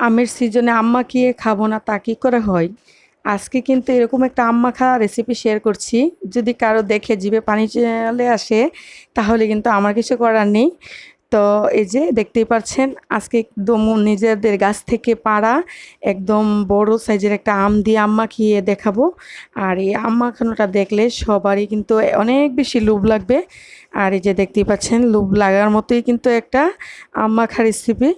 আমের সিজনে আম মাখিয়ে খাব না তা কি করে হয়? আজকে কিন্তু এরকম একটা আম মাখা রেসিপি শেয়ার করছি। যদি কারও দেখে জিভে পানি চলে আসে, তাহলে কিন্তু আমার কিছু করার নেই। তো এই যে দেখতেই পাচ্ছেন, আজকে একদম নিজেদের গাছ থেকে পাড়া, একদম বড় সাইজের একটা আম দিয়ে আম মাখিয়ে দেখাবো। আর এই আম মাখানোটা দেখলে সবারই কিন্তু অনেক বেশি লোভ লাগবে। আর এই যে দেখতেই পাচ্ছেন, লোভ লাগার মতোই কিন্তু একটা আম মাখা রেসিপি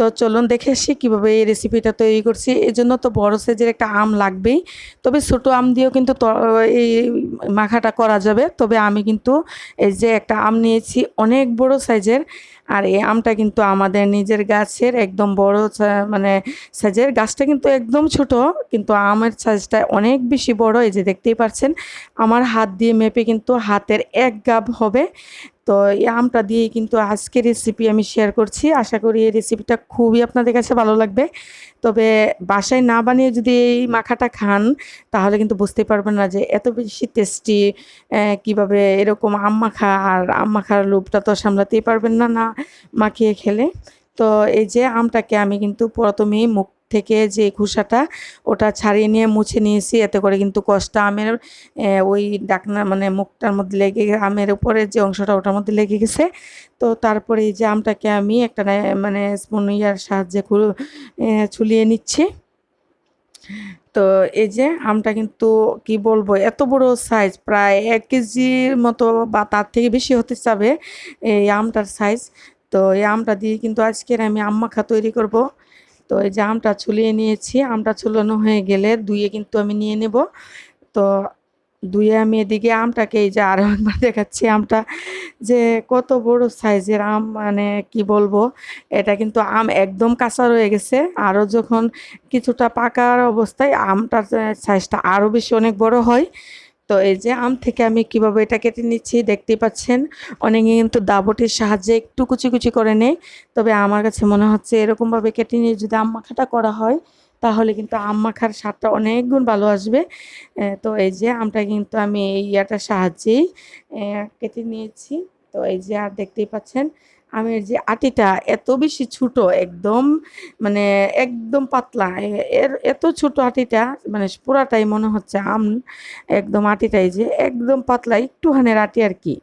তো চলুন দেখে আসি কীভাবে এই রেসিপিটা তৈরি করছি। এই জন্য তো বড় সাইজের একটা আম লাগবেই। তবে ছোটো আম দিয়েও কিন্তু এই মাখাটা করা যাবে। তবে আমি কিন্তু এই যে একটা আম নিয়েছি, অনেক বড় সাইজের আর এই আমটা কিন্তু আমাদের নিজের গাছের একদম বড় মানে সাইজের। গাছটা কিন্তু একদম ছোট, কিন্তু আমের সাইজটা অনেক বেশি বড়। এই যে দেখতেই পাচ্ছেন, আমার হাত দিয়ে মেপে কিন্তু হাতের এক গাব হবে। তো এই আমটা দিয়েই কিন্তু আজকের রেসিপি আমি শেয়ার করছি। আশা করি এই রেসিপিটা খুবই আপনাদের কাছে ভালো লাগবে। তবে বাসায় না বানিয়ে যদি এই মাখাটা খান, তাহলে কিন্তু বুঝতে পারবেন না যে এত বেশি টেস্টি কীভাবে এরকম আম মাখা আর আম মাখার লোভটা তো সামলাতেই পারবেন না না মাখিয়ে খেলে। তো এই যে আমটাকে আমি কিন্তু প্রথমেই মুখ থেকে যে খোসাটা, ওটা ছাড়িয়ে নিয়ে মুছে নিয়েছি। এতে করে কিন্তু কষ্ট আমের ওই ডাকনা মানে মুখটার মধ্যে লেগে আমের উপরে যে অংশটা ওটার মধ্যে লেগে গেছে। তো তারপরে এই যে আমটাকে আমি একটা মানে স্পুন ইয়ার সাহায্যে ছুলিয়ে নিচ্ছি। তো এই যে আমটা কিন্তু কি বলব, এত বড় সাইজ প্রায় এক কেজির মতো বা তার থেকে বেশি হতে চাবে এই আমটার সাইজ তো এই আমটা দিয়ে কিন্তু আজকের আমি আম মাখা তৈরি করব। তো এই যে আমটা ছুলিয়ে নিয়েছি, আমটা ছুলানো হয়ে গেলে দুইয়ে কিন্তু আমি নিয়ে নেব। তো দুইয়ে আমি এদিকে আমটাকে এই যে আরও একবার দেখাচ্ছি আমটা, যে কত বড় সাইজের আম মানে কি বলব, এটা কিন্তু আম একদম কাঁচা রয়ে গেছে। আরও যখন কিছুটা পাকার অবস্থায় আমটার সাইজটা আরও বেশি অনেক বড় হয়। তো এই যে আম থেকে আমি কীভাবে এটা কেটে নিচ্ছি দেখতেই পাচ্ছেন, অনেকে কিন্তু দাবটির সাহায্যে একটু কুচি কুচি করে নেয়। তবে আমার কাছে মনে হচ্ছে এরকমভাবে কেটে নিয়ে যদি আম মাখাটা করা হয় তাহলে কিন্তু আম মাখার স্বাদটা অনেক গুণ ভালো আসবে। তো এই যে আমটা কিন্তু আমি এই ইয়াটার সাহায্যেই কেটে নিয়েছি। তো এই যে আর দেখতেই পাচ্ছেন, আমের যে আটিটা এত বেশি ছোট, একদম মানে একদম পাতলা। এর এত ছোট আটিটা মানে পুরাটাই মনে হচ্ছে আম, একদম আটিটাই যে একদম পাতলা একটুখানের আটি আর কি।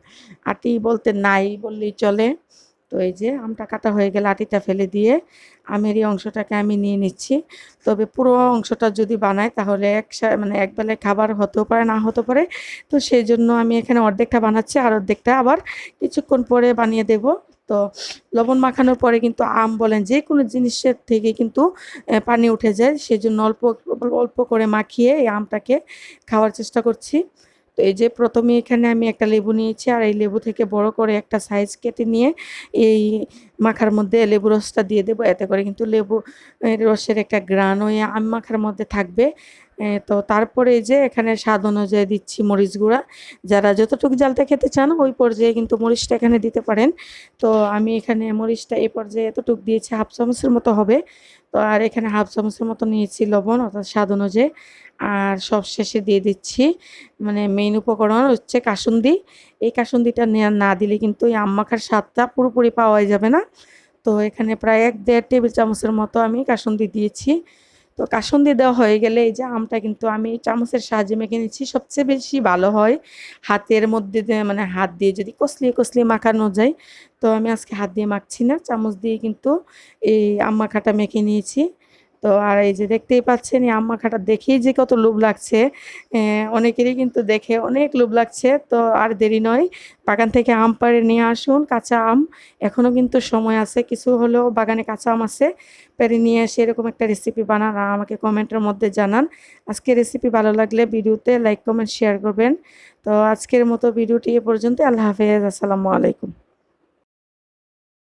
আটি বলতে নাই বললেই চলে। তো এই যে আমটা কাটা হয়ে গেলে আটিটা ফেলে দিয়ে আমের এই অংশটাকে আমি নিয়ে নিচ্ছি। তবে পুরো অংশটা যদি বানাই তাহলে এক মানে এক বেলায় খাবার হতেও পারে, না হতে পারে। তো সেই জন্য আমি এখানে অর্ধেকটা বানাচ্ছি আর অর্ধেকটা আবার কিছুক্ষণ পরে বানিয়ে দেব। তো লবণ মাখানোর পরে কিন্তু আম বলেন যে কোনো জিনিসের থেকে কিন্তু পানি উঠে যায়। সেজন্য অল্প অল্প করে মাখিয়ে এই আমটাকে খাওয়ার চেষ্টা করছি। তো এই যে প্রথমে এখানে আমি একটা লেবু নিয়েছি আর এই লেবু থেকে বড় করে একটা সাইজ কেটে নিয়ে এই মাখার মধ্যে লেবু রসটা দিয়ে দেবো, এতে করে কিন্তু লেবু রসের একটা গ্রান ওই আম মাখার মধ্যে থাকবে। তো তারপরে যে এখানে স্বাদ অনুযায়ী দিচ্ছি মরিচ গুঁড়া। যারা যতটুকু জালটা খেতে চান, ওই পর্যায়ে কিন্তু মরিচটা এখানে দিতে পারেন। তো আমি এখানে মরিচটা এই পর্যায়ে এতটুকু দিয়েছি, হাফ চামচের মতো হবে। তো আর এখানে হাফ চামচের মতো নিয়েছি লবণ, অর্থাৎ স্বাদ অনুযায়ী। আর সব শেষে দিয়ে দিচ্ছি মানে মেইন উপকরণ হচ্ছে কাসুন্দি। এই কাসুন্দিটা না দিলে কিন্তু এই আম্মাখার স্বাদটা পুরোপুরি পাওয়াই যাবে না। তো এখানে প্রায় এক দেড় টেবিল চামচের মতো আমি কাসুন্দি দিয়েছি। তো কাসুন্দি দেওয়া হয়ে গেলে এই যে আমটা কিন্তু আমি চামচের সাহায্যে মেখে নিচ্ছি, সবচেয়ে বেশি ভালো হয় হাতের মধ্যে মানে হাত দিয়ে যদি কসলিয়ে কসলিয়ে মাখানো যায়। তো আমি আজকে হাত দিয়ে মাখছি না, চামচ দিয়ে কিন্তু এই আম মাখাটা মেখে নিয়েছি। তো আর এই যে দেখতেই পাচ্ছেন, এই আম মাখাটা দেখেই যে কত লোভ লাগছে। অনেকেরই কিন্তু দেখে অনেক লোভ লাগছে, তো আর দেরি নয়। বাগান থেকে আম পাড়ে নিয়ে আসুন, কাঁচা আম। এখনও কিন্তু সময় আছে, কিছু হলেও বাগানে কাঁচা আম আছে। পেরে নিয়ে এসে এরকম একটা রেসিপি বানান আর আমাকে কমেন্টের মধ্যে জানান। আজকে রেসিপি ভালো লাগলে ভিডিওতে লাইক কমেন্ট শেয়ার করবেন। তো আজকের মতো ভিডিওটি এ পর্যন্ত আল্লাহ হাফেজ, আসসালামু আলাইকুম।